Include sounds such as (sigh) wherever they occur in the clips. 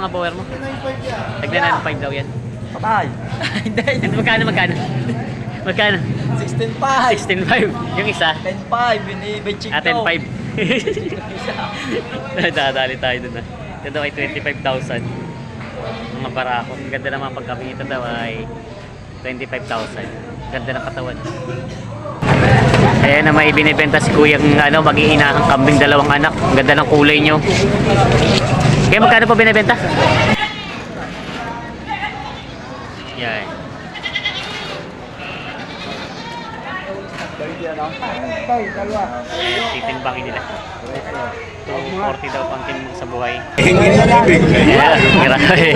mga bower mo? Tagna 9.5 daw yan. Patay. (laughs) Hindi. Magkano, magkano? Magkano? 16.5. 16.5. Yung isa? 10.5. Binibitching Ah, 10.5. (laughs) Dadali tayo dun ah. Ito daw ay 25,000. Mga barako. Ang ganda naman pagkabing ito daw ay 25,000. Ganda ng katawan. Ayan na may binibenta si kuyang ano, mag-iinahang kambing dalawang anak. Ang ganda ng kulay nyo. Kaya magkano po binibenta? Yan. Titimbangin nila. 240 daw pang timbang sa buhay. Yeah, grabe.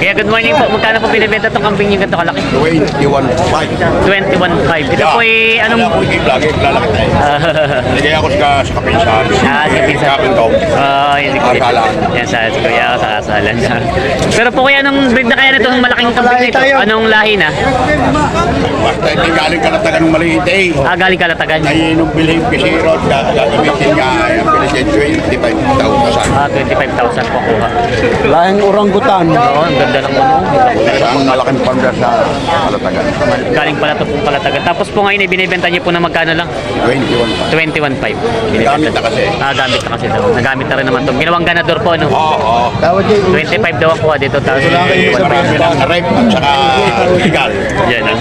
Kaya good morning po. Magkano po binibenta itong kambing yung ganito kalaki? 21.5. 21.5. Ito po ay anong... ko yung lagi, lalaki tayo. (laughs) Nagay ako sa, sa kapinsan. Ah, sa pinsan. Kapintaw. Ah, yun. Kasalan. Yan sa Kuya ako sa kasalan. Pero po kaya anong breed na kaya nito ng malaking kambing nito? Anong lahi na? Basta hindi galing ka na taga ng maliit eh. Ah, galing kalatagan. Ay, nung bilhin pisiro, gagamitin nga, ang pilisin 25,000. Ah, 25,000 po kuha. Lahing orangutan. Oo, ang ganda ng ano. Sa ang malaking panda sa Malatagan. Galing pala ito pong kalatagan. Tapos po ngayon, ibinibenta niyo po na magkano lang? 21. 21.5. Gamit na kasi. Ah, gamit na kasi daw. Nagamit na rin naman ito. Ginawang ganador po, no? Oo, oo. Tawad yun. 25 daw ang kuha dito. Tapos Marami 21.5. ng rep at saka legal. Yan, ah.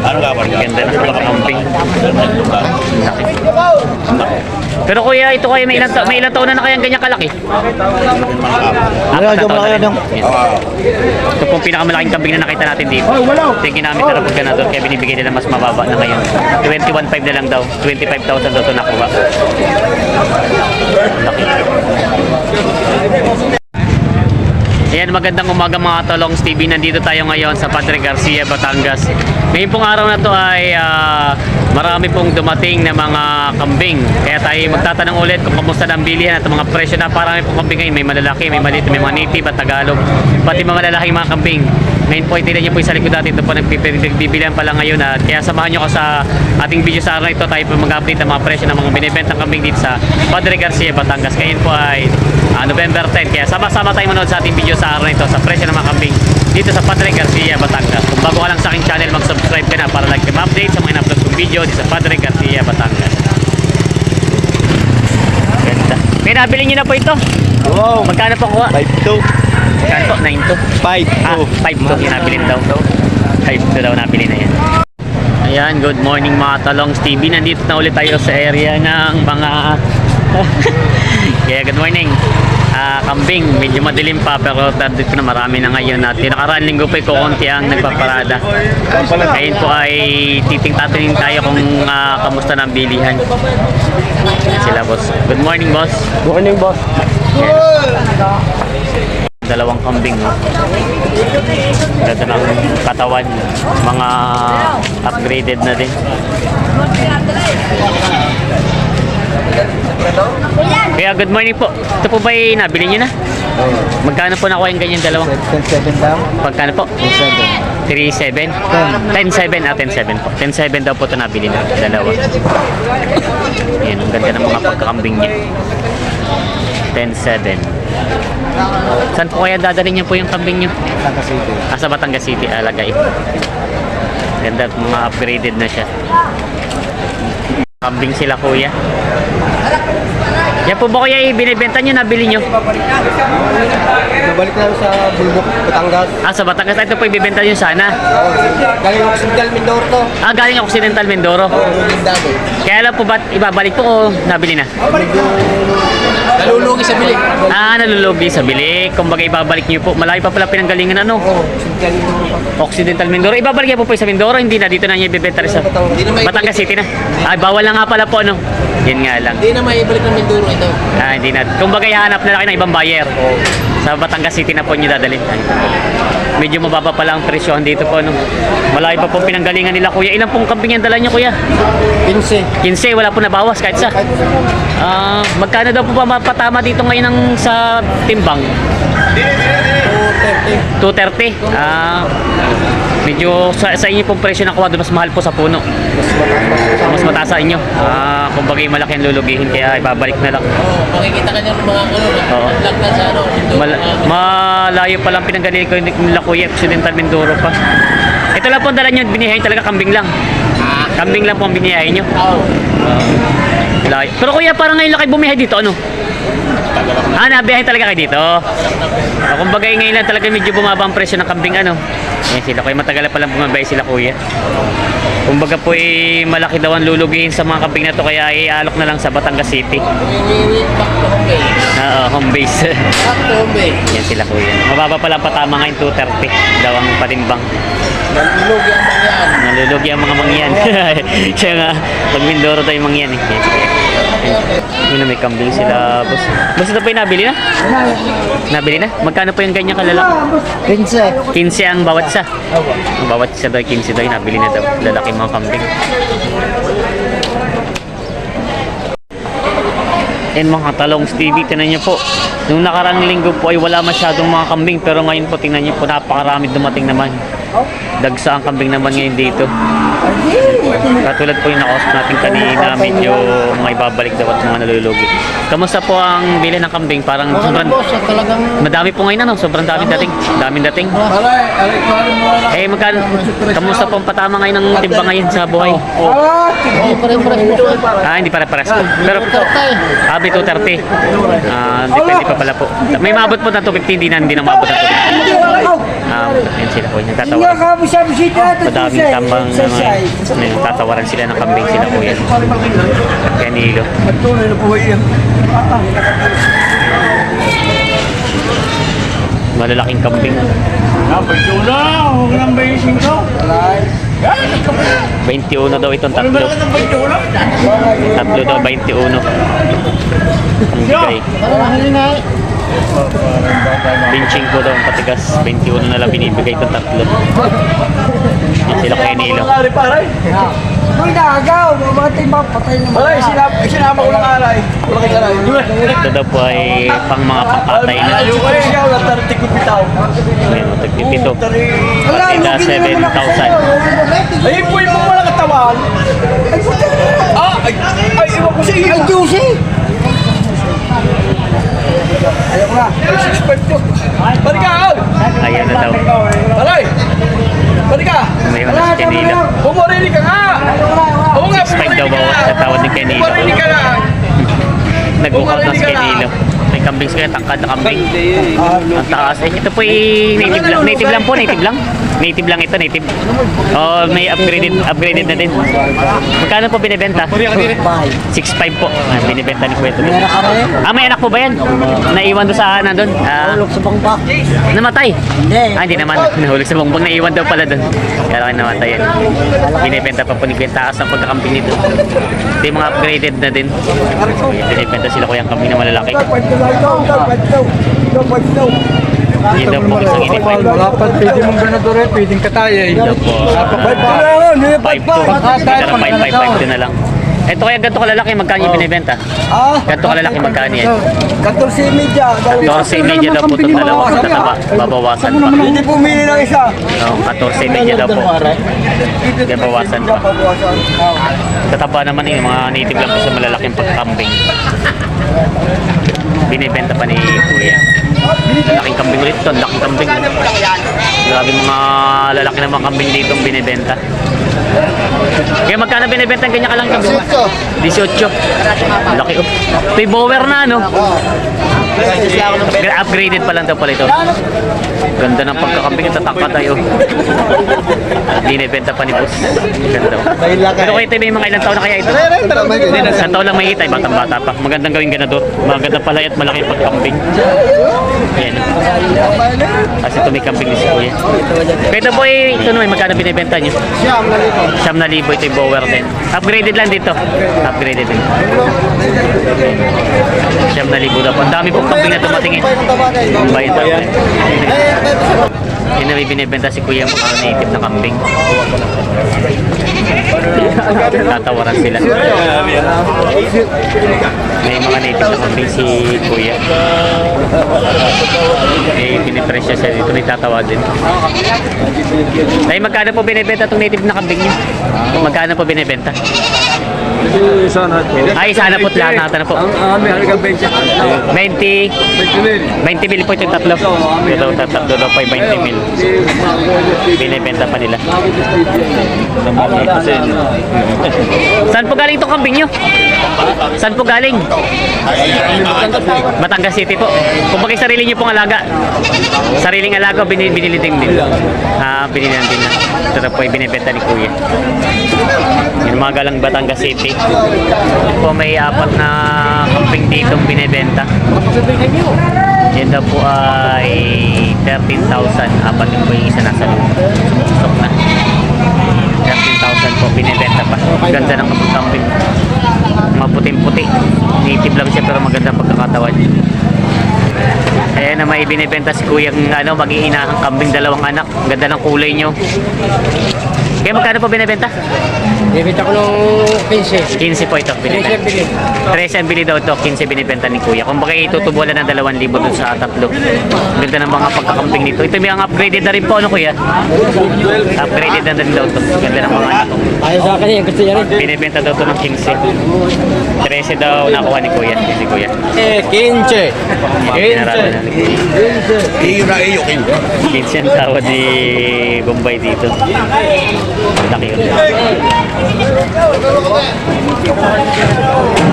Ano nga ba? Ganda ng mga camping. Pero kuya, ito kaya may ilang, ta- may ilang taon na na kayang ganyan kalaki? Ano, Apat na taon na rin. Ito pong pinakamalaking kambing na nakita natin dito. Ito yung ginamit na rapod ganador kaya binibigay nila mas mababa na ngayon. 21.5 na lang daw. 25,000 daw ito nakuha. Laki. Ayan, magandang umaga mga Tolongs TV. Nandito tayo ngayon sa Padre Garcia, Batangas. Ngayon pong araw na to ay ah, marami pong dumating na mga kambing. Kaya tayo magtatanong ulit kung kamusta na bilihan at mga presyo na parami pong kambing ngayon. May malalaki, may maliit, may mga native at Tagalog. Pati mga malalaking mga kambing. Ngayon po, itinan niyo po yung sa likod natin. Ito po nagbibilihan pala ngayon. At kaya samahan niyo ko sa ating video sa araw ito. Tayo po mag-update ng mga presyo ng mga binibentang kambing dito sa Padre Garcia, Batangas. Ngayon po ay ah, November 10. Kaya sama-sama tayo manood sa ating video sa araw ito sa presyo ng mga kambing dito sa Padre Garcia, Batangas. Kung bago ka lang sa aking channel, mag-subscribe ka na para like ka update sa mga in-upload kong video dito sa Padre Garcia, Batangas. Ganda. May nabili niyo na po ito. Wow. Magkano po kuha? 5-2. Magkano po? 9 to? 5 Ah, 5 to yung nabili daw. 5 to daw nabili na yan. Ayan, good morning mga Talongs TV. Nandito na ulit tayo sa area ng mga... (laughs) Kaya good morning. Ah, kambing, medyo madilim pa pero dito na marami na ngayon at nakaraan linggo pa kukunti ang nagpaparada. Ngayon po ay titing-tatingin tayo kung ah, kamusta ang bilihan. Sila boss. Good morning boss. Morning, boss. dalawang kambing no? ganda ng katawan mga upgraded na din kaya good morning po ito po ba yung nabili nyo na? magkano po nakuha yung ganyan dalawang? 10-7 lang. pagkano po? 7. 3.7? 10.7 ah 10.7 po 10.7 daw po ito nabili na dalawa yan ang ganda ng mga pagkakambing niya 10.7 saan po kaya dadalhin niyo po yung kambing niyo? Santa City. Ah, sa Batangas City, alagay. Ganda, mga upgraded na siya. Kambing sila kuya. Yan po ba kuya binibenta nyo, nabili nyo? Nabalik na sa Bulbok, Batangas. Ah, sa Batangas, ito po ibibenta nyo sana. Galing ako sa Hospital Mindoro to. Ah, galing Occidental Mindoro. Yung dati. Kaya lang po ba ibabalik po o nabili na? Medyo nalulugi sa bilik. Ah, nalulugi sa bilik. Kumbaga ibabalik nyo po. Malayo pa pala pinanggalingan ano. Oo, Hospital Mindoro. Occidental Mindoro. Ibabalik po po sa Mindoro. Hindi na dito na niya ibibenta rin sa na Batangas City na. Ay, bawal na nga pala po ano. Yun nga lang. Hindi na may ibalik ng Mindoro ito. Ah, hindi na. Kumbaga ihanap na lang kayo ng ibang buyer. Sa Batangas City na po nyo dadalhin. Medyo mababa pala ang presyohan dito po. No? Malayo pa pong pinanggalingan nila kuya. Ilan pong kambing yan dala nyo kuya? 15. 15, wala po nabawas kahit sa. Ah, magkano daw po ba mapatama dito ngayon ng sa timbang? 230. 230. Ah, medyo sa, sa inyo pong presyo ng kwadro mas mahal po sa puno. Ah, mas mataas sa inyo. Ah, kumbaga yung malaki ang lulugihin kaya ibabalik na lang. Oo, makikita ka niya ng mga ano, Oo. nag na sa ano, Mindoro. Mal- malayo pa lang pinanggaling ko nila Kuya, Occidental Mindoro pa. Ito lang po ang dala nyo, binihayin talaga kambing lang. Ah, Kambing lang po ang binihayin nyo. oo. Layo. Pero kuya, parang ngayon lang kayo bumihay dito, ano? Ah, nabiyahin talaga kayo dito. Ah, kumbaga eh, ngayon lang talaga medyo bumaba ang presyo ng kambing, ano? Yan sila kuya, matagal na palang bumabay sila kuya. Kumbaga po eh, malaki daw ang lulugihin sa mga kambing na to, kaya ialok na lang sa Batangas City. Back to home base. Oo, home base. (laughs) Back to home base. Yan sila kuya. Mababa pa lang patama ngayon, 230 daw ang patimbang. Nalulugi ang mga yan. Nalulugi ang mga mangyan. (laughs) Siya nga, pag Mindoro tayo mangyan eh. Kuya. Yun na may kambing sila, boss. Boss, ito po yung nabili na? Nabili na? Magkano po yung ganyan kalalaki? 15. 15 ang bawat isa. Ang bawat isa daw, 15 daw, yung nabili na daw. Lalaki mga kambing. And mga talong Stevie, tinan niyo po. Nung nakarang linggo po ay wala masyadong mga kambing pero ngayon po tingnan niyo po napakarami dumating naman. Dagsa ang kambing naman ngayon dito. Katulad po yung nakausap natin kanina, medyo mga ibabalik daw at mga nalulugi. Kamusta po ang bili ng kambing? Parang sobrang boss, talagang madami po ngayon ano, sobrang daming dating. Daming dating. Na. Eh, magkano, kamusta po ang patama ngayon ng timba ngayon sa buhay? Ah, tigil pa rin po. Ah, hindi pare-pares. Pero, Tatay. ah, may 230. Ah, depende pa pala po. May maabot po ng 250, hindi na, hindi na maabot ng 250. Ah, yan sila po, yung tatawaran. Madaming tambang na mga, may tatawaran sila ng kambing sila po yan. Kanilo. Malalaking kambing. 21 daw itong tatlo. Tatlo daw, 21. Ang bigay. Pinching ko daw ang patigas. 21 na lang binibigay itong tatlo. Yan sila kay Nilo. May nagaw, mamatay ba? Patay na Alay, sinama, sinama ko ng alay. Wala kang alay. Ito daw po ay pang mga pangkatay na. Ayaw ko siya, wala tarating ko bitaw. Ayan, tagpipito. Tari. Pati na 7,000. Ayun po yung mga katawan. Ay, ay, iwan ko sa iyo. Ay, Juicy! Ay, 6'5 po. Balik ka, Al. Ayan na daw. Alay. Balik ka. May una si Kenilo. Pumarinig ka nga. Oo nga, 6'5 daw bawat sa tawad ni Kenilo. Pumarinig ka na. Nag-walk out na si Kenilo. May kambing sila, tangkad na kambing. Ang taas. Eh, ito po ay native lang. Native lang po, native lang. Native lang ito, native. Oh, may upgraded upgraded na din. Magkano po binibenta? 6.5 po. Ah, binibenta ni Kuya Tuloy. Ah, may anak po ba yan? Naiwan doon sa nandun? Ah, Tulog sa bangpak. namatay? Hindi. Ah, hindi naman. Nahulog sa bongbong. Naiwan daw pala doon. Kaya lang namatay yan. Binibenta pa po ni Kuya. Taas ang pagkakambing nito. Ito yung mga upgraded na din. Binibenta sila kuyang kambing na malalaki. Daw po isang inipay. Dapat pwede mong ganadore, pwedeng kataya eh. Ito po. Dapat 5 to. Ito na 5 5 5 na lang. Ito kaya ganito kalalaki magkano yung binibenta? Ah, Ganito kalalaki magkano yan? 14 media. 14 media daw po itong dalawa. Tataba, babawasan pa. Hindi pumili ng isa. No, 14 media daw po. Kaya bawasan pa. Tataba naman yung mga native lang po sa malalaking pagkambing. Binibenta pa ni Kuya. Laking kambing ulit ito. Laking kambing. Grabe mga lalaki na mga kambing dito ang binibenta. Kaya magkano binibenta ang ganyan kalang kambing? 18. Laki oh. Ito bower na ano. Upgra- Upgraded pa lang daw pala ito. Ganda ng pagkakambing ito tatangka tayo. Binibenta pa ni boss. Ganda. Pero kayo tayo may mga ilang taon na kaya ito? Sa taon lang may kita, batang bata pa. Magandang gawing ganador. Maganda pala at malaki pagkambing. Yan. Kasi ito may kambing ni si Kuya. Kaya ito po eh, ito naman, magkano binibenta nyo? Siyam na libo ito yung bower din. Upgraded lang dito. Upgraded din. Siyam na libo daw po. Ang dami pong kambing na dumating eh. Bayad daw. Yun na may binibenta si Kuya mga native na kambing. Tatawaran sila. May mga native na kambing si Kuya. Eh, pinipresyo siya dito, nagtatawag din. Tay, magkano po binibenta itong native na kambing niyo? Magkano po binibenta? Sana. Ay, sana po lahat natin na po. Ang aming halagang bencha. 20, 20 mil. 20 mil po itong tatlo. Ito, tatlo daw po ay 20 mil. Binibenta pa nila. Saan po galing itong kambing nyo? Saan po galing? Batangas City po. Kung bakit sarili niyo pong alaga. Sariling alaga, binili, din din. Ah, binili din na. Ito po ay binibenta ni Kuya. Yung mga galang Batangas City. Po may apat na kambing dito binibenta. Yan daw po ay 13,000. Apat yung po yung isa nasa loob. Sumusok na. 13,000 po binibenta pa. Ganda ng kambing. Mga puting-puti. Native lang siya pero maganda pagkakatawan. Ayan na may binibenta si Kuya ng ano, mag-iinahang kambing dalawang anak. Ganda ng kulay nyo. Kaya magkano po binibenta? Bibita ko ng 15. 15 po ito binibenta. 13 ang bili daw ito, 15 binibenta ni Kuya. Kung baka itutubulan ng 2,000 dun sa tatlo. Ang Ganda ng mga pagkakamping nito. Ito may ang upgraded na rin po, ano Kuya? Upgraded na rin daw ito. Ang Ganda ng mga anak. Ayaw sa akin yan, gusto niya rin. Binibenta daw ito ng 15. 13 daw nakuha ni Kuya. Si Kuya. Eh, 15. Mga pinaralan na ni Kuya. iyo na iyo, kin. 15 ang tawad ni Bombay dito. Laki yun.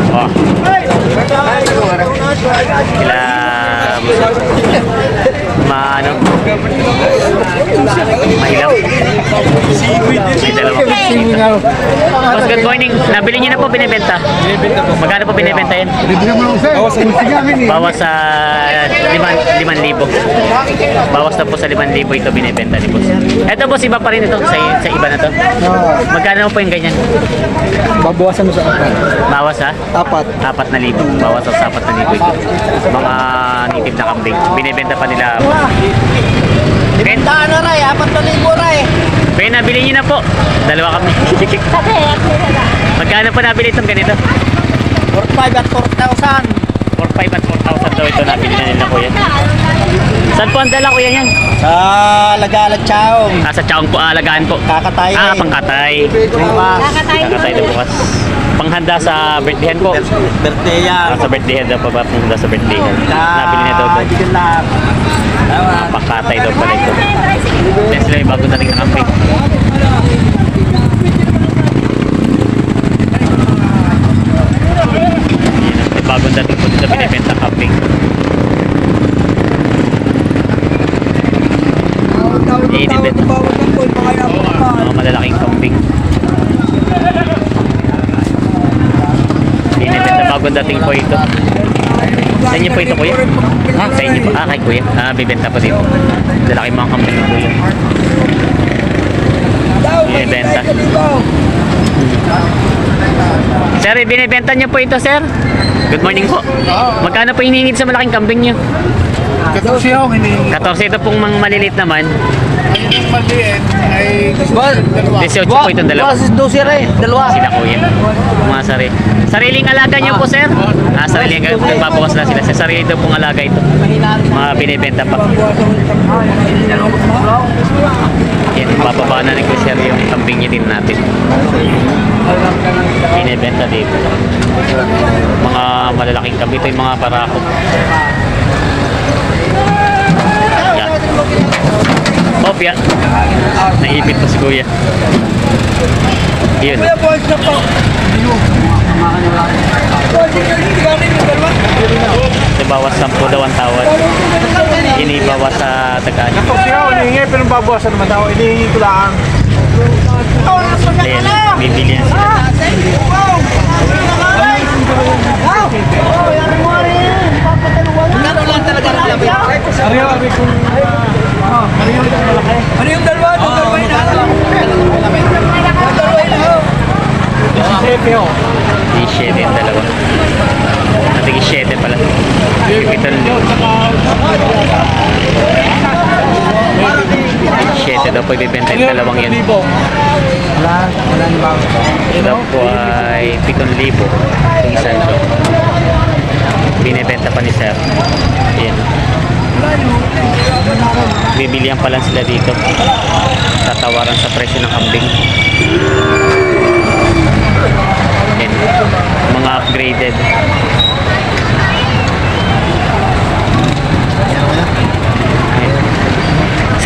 Oh. Sila ma ano mahilaw may dalawa Boss, good morning. Nabili niyo na po binibenta? Binibenta po. Magkano po binibenta yan? Bawas sa 5,000. Bawas na po sa 5,000 ito binibenta ni boss. Ito boss, iba pa rin ito sa, sa iba na to. Magkano po yung ganyan? Babawasan mo sa akin. Bawas ha? Apat. Apat na libo. Bawas sa apat na libo ito. Mga native na kambing. Binibenta pa nila. Benta Ano ray, apat na libo ray. Kaya nabili niyo na po. Dalawa kami. (laughs) Magkano po nabili itong ganito? 4,500 at 4,000. 4,500 at 4,000 daw ito nabili na nila kuya. Saan po ang dala kuya yan? Sa Lagalag Chow. Ah, sa Chaong po alagaan po. Kakatay. Ah, pangkatay. Bukas. Kakatay na bukas. Panghanda sa birthdayhan po. Birthday yan. Ah, sa birthdayhan daw po ba? Panghanda sa birthdayhan. Nabili na daw ito. Hindi ko lang. Ah, pangkatay daw pala ito. Yan sila yung bago na. Yan, may bagong dating po dito binibenta camping. Inibenta. Mga malalaking camping. Binibenta bagong dating po ito. Sa inyo po ito, kuya? Ha? Sa inyo po? Ah, kay kuya. Ah, bibenta po dito. Lalaki mga camping ng kuya. Binibenta. Sir, binibenta niyo po ito, sir? Good morning po. Magkano po hinihingid sa malaking kambing niyo? Kasi ako, hindi. 14 ito pong mga maliliit naman. Ang maliit ay gusto Boss. 18 po itong dalawa. Boss, 12 ray. Dalawa. Sila kuya. Mga sari. Sariling alaga niyo po, sir? Ah, sariling alaga. Nagbabawas na sila. Sa sarili daw pong alaga ito. Mga binibenta pa. Yan, bababa na ni Kuya Sir yung kambing niya din natin. Binibenta dito. Mga malalaking kambing. Ito yung mga barako. Opya. Naipit pa si Kuya. Yun. boss na po. Bawas 10 daw ang tawad. Inibawas sa tagaan. Kasi ako, hinihingi, pero babawasan naman ako. Hinihingi ko lang. Ayan, bibili na sila. Ano lang talaga rin labi? Ariyo, abi ariyo ito malaki. Ano yung dalawa? Yung dalawa yun ha? Yung dalawa yun ha? Si Sepe, oh. Di 7 yung dalawa. Natigis 7 pala. Pipitan din. 7 daw po ibibenta yung dalawang yan. Wala. Wala ni Bang. Ito po ay 7,000. Yung isa ito. Binibenta pa ni Sir. Ayan. Nagbibilihan pa lang sila dito. Tatawaran sa presyo ng kambing. Yan. Mga upgraded.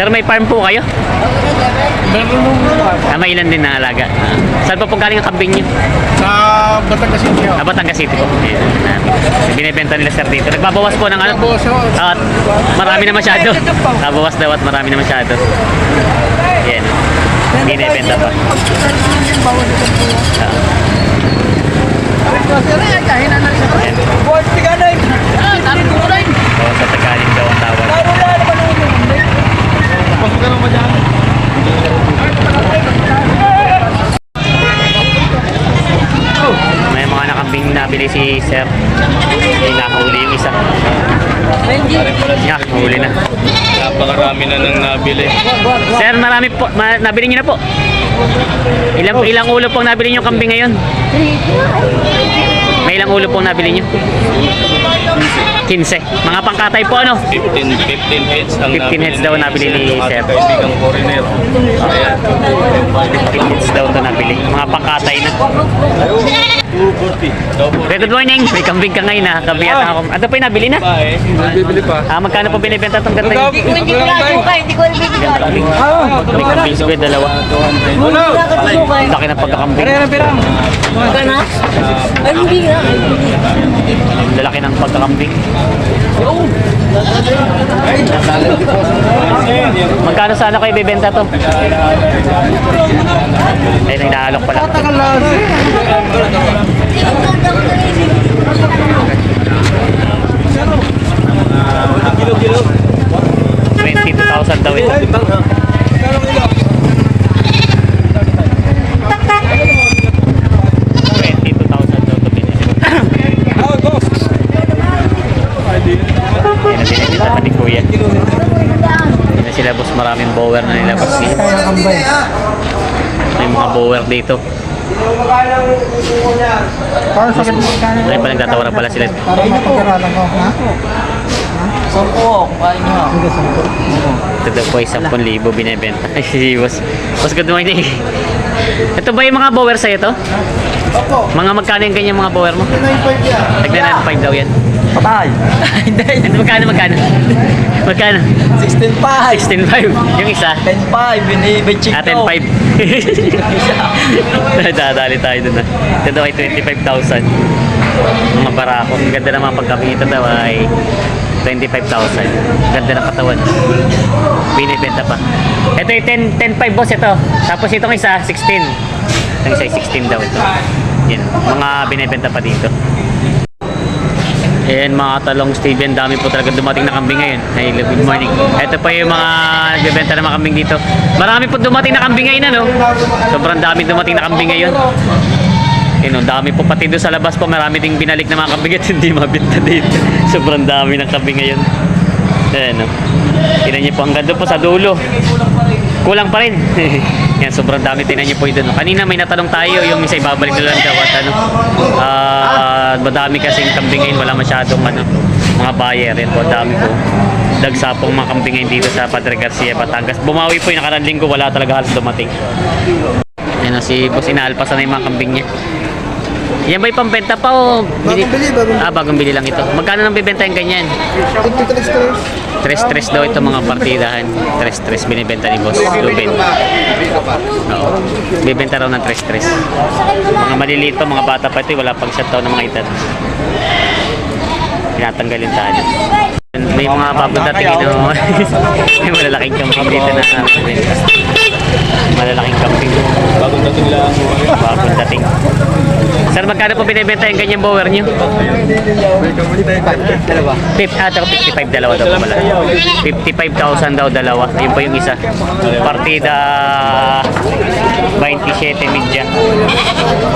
Sir, may farm po kayo? Ah, may ilan din na alaga. Ah. Saan po po galing ang kambing niyo? Sa Batangas City. Ah, Batangas City po. Ayan. Ah, binibenta nila sir dito. Nagbabawas po ng ano? Nagbabawas ako. At marami na masyado. Nabawas daw at marami na masyado. Yan. Binibenta pa. Ah. Yan. Boy, tiga na yun. Bawas sa Tagalog daw ang tawag. Lalo na naman ang May mga nakambing nabili si sir. May nakahuli yung isa. Yeah, huli na. Napakarami na nang nabili. Sir, marami po. Ma- nabili niyo na po. Ilang ilang ulo pong nabili niyo kambing ngayon? May ilang ulo pong nabili niyo? 15. Mga pangkatay po ano? 15, 15 heads ang 15 heads daw nabili ni Sir. Kaibigang foreigner. Ayan. 15 hits daw ito nabili. Mga pangkatay na. 240. Daw po. Good morning. May kambing ka ngayon ha. Kabiyat ako. Ano pa yung nabili na? Bibili pa. Ah, magkano po binibenta itong ganda yun? Hindi ko lang bukay, hindi ko lang bibigay. Kambing. May kambing squid, dalawa. Laki ng pagkakambing. Magkano? Ay, hindi nga. Lalaki ng pagkakambing. Magkano sana kayo bibenta to? Ay, nagdaalok pala. tagal na. 22,000 daw ito. Yan na binibenta pa ni Kuya. Na sila boss, maraming bower na nilabas niya. May mga bower dito. Parang sakit mo ka na. Ay pa nagtatawaran pala sila. Parang mapagkaralan ko, ha? Ito daw po ay 10,000 binibenta. (laughs) Boss. Boss, good morning. Ito ba yung mga bower sa'yo to? Opo. Mga magkano yung ganyan mga bower mo? 9.5 yan. Tagna 5 daw yan. Patay. (laughs) Hindi. Ano, magkano, magkano? Magkano? 16.5. 16.5. Yung isa? 10.5. Binibig Ah, 10.5. (laughs) Dadali tayo dun ah. Ito daw ay 25,000. Mga barako. Ang ganda naman pagkaping ito daw ay 25,000. Ganda ng katawan. Binibenta pa. Ito ay 10, 10.5 boss ito. Tapos itong isa, 16. Itong isa ay 16 daw ito. Yan. Mga binibenta pa dito. Ayan mga talong Steven, dami po talaga dumating na kambing ngayon. Hey, good morning. Ito pa yung mga nagbebenta ng mga kambing dito. Marami po dumating na kambing ngayon ano. Sobrang dami dumating na kambing ngayon. Yun, oh, dami po pati doon sa labas po, marami ding binalik na mga kambing at hindi mabinta dito. (laughs) Sobrang dami ng kambing ngayon. Ayan, oh. Tingnan niyo po hanggang doon po sa dulo. Kulang pa rin. (laughs) Yan, sobrang dami. Tingnan niyo po yun. doon. Kanina may natanong tayo, yung isa ibabalik na lang daw at ano. Ah, madami kasing kambing ngayon, wala masyadong ano, mga buyer. Yan po, dami po. Dagsa pong mga kambing ngayon dito sa Padre Garcia, Batangas. Bumawi po yung nakarang linggo, wala talaga halos dumating. Yan na si Boss inaalpasan na yung mga kambing niya. Yan ba yung pambenta pa o? Bagong bili, bagong bili. Ah, bagong bili lang ito. Magkano nang bibenta yung ganyan? Tres-tres daw ito mga partidahan. Tres-tres binibenta ni Boss Ruben. Oo. Bibenta raw ng tres-tres. Mga maliliit pa, mga bata pa ito, wala pang shot ng mga edad. Tinatanggalin tayo. May mga babadating ino. (laughs) May malalaking camping dito na malalaking camping. Bagong dating lang. Bagong dating. Sir, magkano po binibenta yung ganyang bower nyo? Dalawa. Fif, ah, ito, 55 dalawa daw po pala. 55,000 daw dalawa. Ayun pa yung isa. Partida 27 media.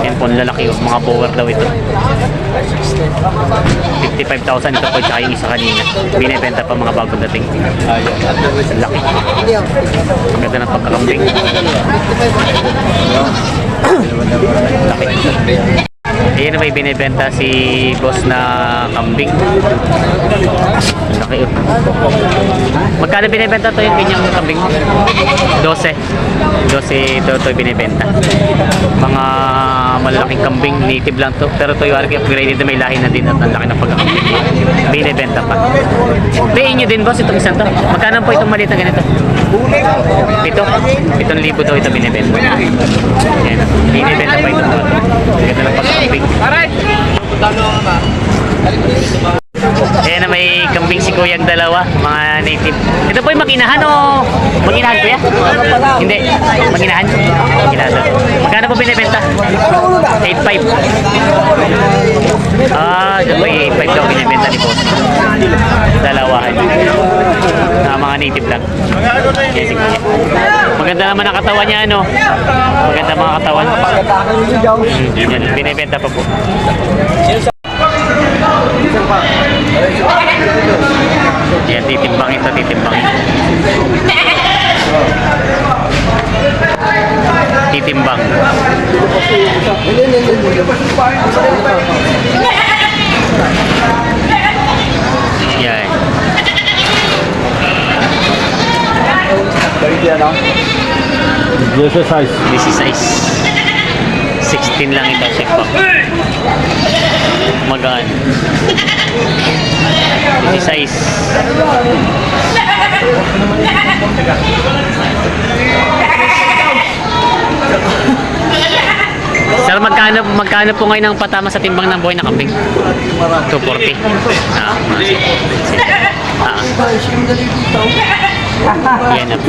Yan po, lalaki yung mga bower daw ito. 55,000 ito po tsaka yung isa kanina. Binibenta pa mga bagong dating. Ang laki. Ang ganda ng pagkakambing. Laki. Ayan may binibenta si boss na kambing. Laki oh. Magkano binibenta to yung ganyang kambing? 12. 12 ito, ito binibenta. Mga malalaking kambing, native lang to. Pero to yung upgraded na may lahi na din at ang laki ng pagkakambing. Binibenta pa. Payin nyo din boss itong isang to. Magkano po itong maliit na ganito? Pito? Pitong libo daw ito binibenta. Yan. Binibenta pa ito. Ganda ng pagkakambing. Ayan na may kambing si Kuyang dalawa, mga native. Ito po yung maginahan o maginahan kuya? Hindi. Maginahan. daw. Magkano po binibenta? 8.5. Ah, ito po yung 8.5 daw binibenta ni boss. Dalawahan. Na mga native lang. Yes, sige. Maganda naman ang katawan niya, ano? Maganda mga katawan. Hmm, binibenta pa po. Yan, titimbang ito, titimbang. Titimbang. Yan. Yes, size. This is size 16 lang ito, check pa. Magaan. This is size. Sir, magkano, magkano po ngayon ang patama sa timbang ng buhay na kambing? 240. Ah. Sige. Ah. Yan na.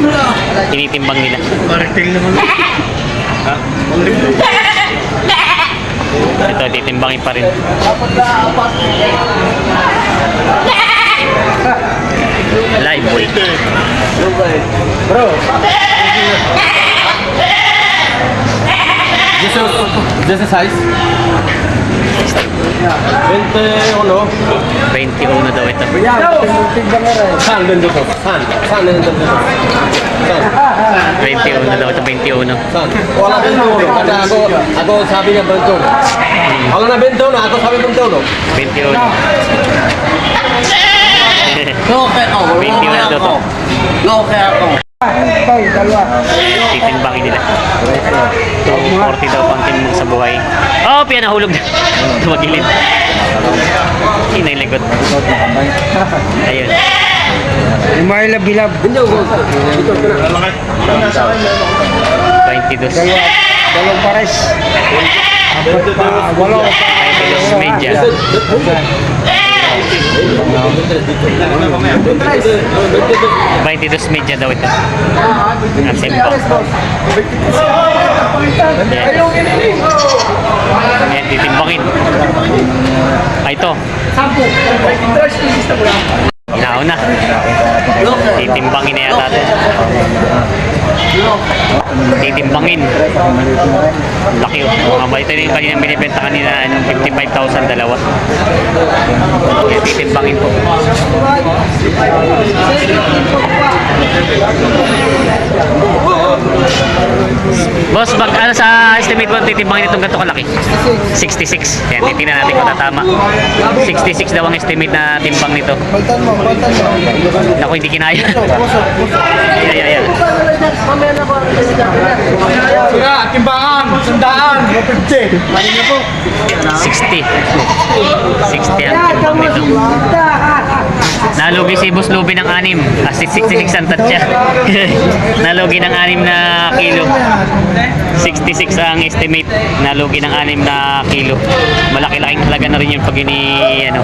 Tinitimbang nila. (laughs) Ito, titimbangin pa rin. Live weight. This is size. 21. 21 daw ito. Saan din dito? Saan? Saan din dito? Saan? 21 daw ito, 21. Saan? Wala 21. Kasi ako, ako sabi niya 21. Wala na 21, ako sabi 21. 21. Okay ako. 21 daw to. Okay ako. Tay, dalawa. Titimbangin nila. 240 daw pang timbang sa buhay. Oh, piyan nahulog na. Tumagilid. Hinay likod. Ayun. Umayla bilab. 22. Dalawa. Dalawang pares. Apat pa. Walo pa. 22 media. 22 media daw ito. Ang simple. Yan. Yan, titimbangin. Ah, ito. Inauna. Titimbangin na yata. Titimbangin. Laki yun. Mga ba ito yung kanina binibenta kanina ano, 55,000 dalawa. Yan, titimbangin po. Boss, bag, ano sa estimate mo titimbangin itong ganito kalaki? 66. Yan, titingnan natin kung tatama. 66 daw ang estimate na timbang nito. Mo, mo. Naku, hindi kinaya. Ay, ay, ay. Sira, timbangan, sandaan, 50. 60. 60 ang timbang nito. Nalugi si Boss Luby ng anim. Kasi 66 ang tatya. (laughs) Nalugi ng anim na kilo. 66 ang estimate. Nalugi ng anim na kilo. Malaki-laking halaga na rin yun pag ini, ano,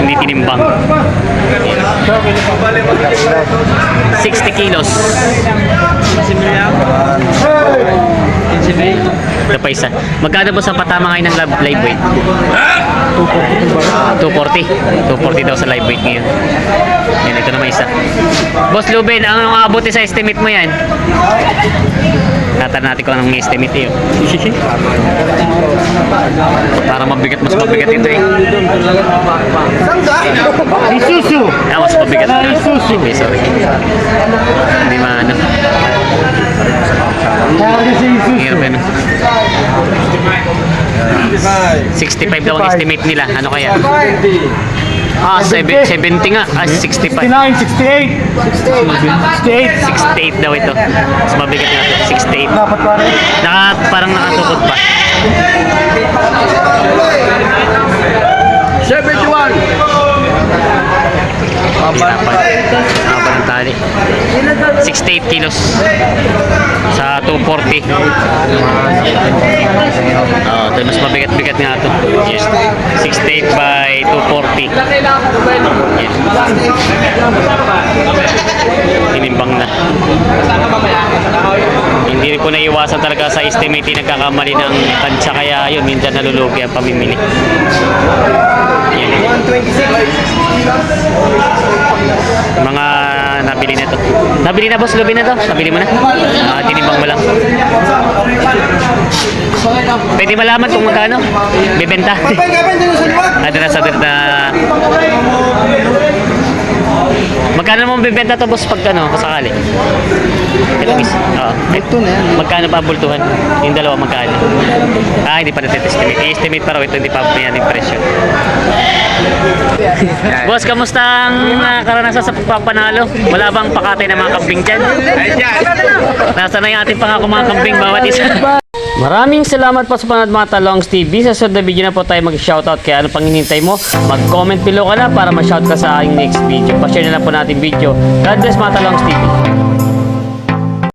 hindi tinimbang. Yan. 60 kilos. Ito pa isa. Magkano po sa patama ngayon ng live weight? 240. 240 daw sa live weight ngayon. Yan, ito naman isa. Boss Lubin, ang maabuti sa estimate mo yan? Tatanong natin kung anong estimate yun. Para mabigat, mas mabigat ito eh. Isuzu. Ah, mas mabigat. Okay, sorry. Hindi maano. Hirap yun. 65 daw ang estimate nila. Ano kaya? Ah, sebe- 70 nga. Ah, 65. 69, 68. 68. 68 daw ito. Mas mabigat nga ito. 68. Dapat pa rin. Naka, parang nakatukod pa. 71! Hirapan. Haba ng tali. 68 kilos. Sa 240. Oo, ito mas mabigat-bigat nga ito. Yes. 68 by 240. Yes. Tinimbang na. Hindi ko naiwasan talaga sa estimate nagkakamali ng tansya kaya yun, minsan nalulugi ang pamimili. Yan. Mga nabili na to. Nabili na boss, lubi na to. Nabili mo na. Ah, tinimbang mo lang. Pwede malaman kung magkano? Bibenta. Ano na sa na Magkano mo bibenta to boss pag ano, kasakali? Ito is, oo. Bulto na yan. Magkano pa bultuhan? Yung dalawa magkano? Ah, hindi pa natin-estimate. I-estimate pa raw ito, hindi pa yan yung presyo. (laughs) boss, kamusta ang uh, karanasan sa pagpapanalo? Wala bang pakatay ng mga kambing dyan? Nasa na yung ating pangako mga kambing bawat isa. (laughs) Maraming salamat po sa panood mga Talongs TV. Sa sunod na video na po tayo mag-shoutout. Kaya ano pang hinintay mo? Mag-comment below ka na para ma-shout ka sa aking next video. Pa-share na lang po natin video. God bless mga Talongs TV.